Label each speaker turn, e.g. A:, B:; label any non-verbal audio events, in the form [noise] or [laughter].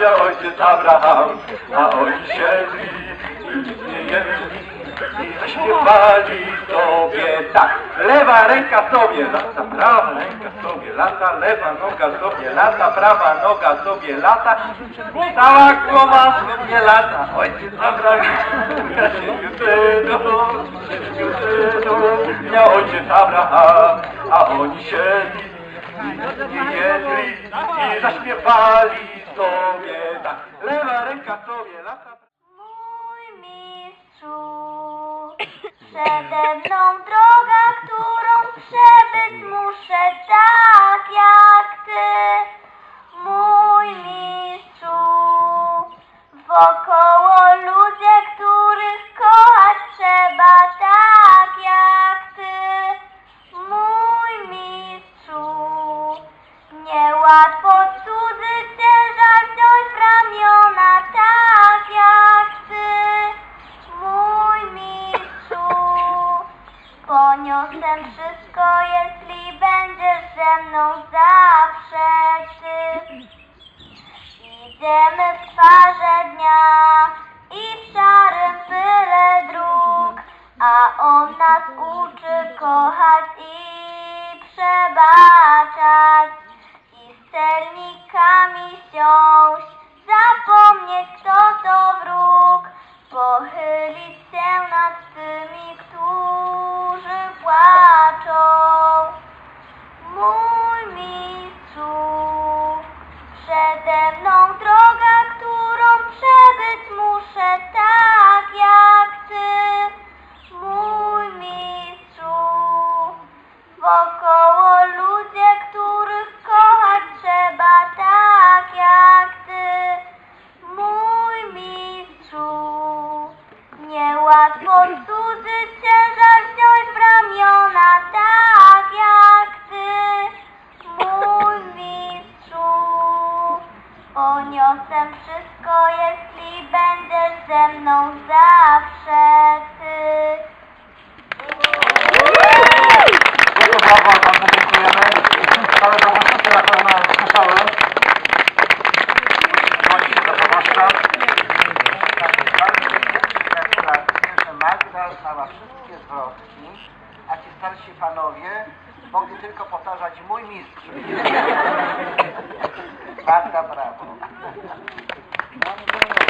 A: miał ojciec Abraham, a oni siedli i nie jedli i zaśpiewali sobie tak. Lewa ręka sobie lata, prawa ręka sobie lata, lewa noga sobie lata, prawa noga sobie lata, cała głowa sobie lata. Ojciec Abraham, ja się jutyno, jutyno, miał ojciec Abraham, a oni siedli i nie zaśpiewali sobie tak. Lewa ręka sobie lata.
B: Mój mistrzu, przede mną droga, którą poniosę wszystko, jeśli będziesz ze mną zawsze ty. Idziemy w twarze dnia i w szarym pyle dróg, a on nas uczy kochać i przebaczać i z celnikami siąść, zapomnieć kto to wróg, pochylić się nad tymi, którzy poniosę wszystko, jeśli będziesz ze mną zawsze ty.
A: Bardzo brawo, bardzo dziękujemy. Całe założenie na pewno słyszały. Dzwoni do proboszcza.
C: że Magda znała wszystkie zwrotki, a ci starsi panowie mogli tylko powtarzać mój mistrz. Kan, Pasca Prabu. [laughs] [laughs]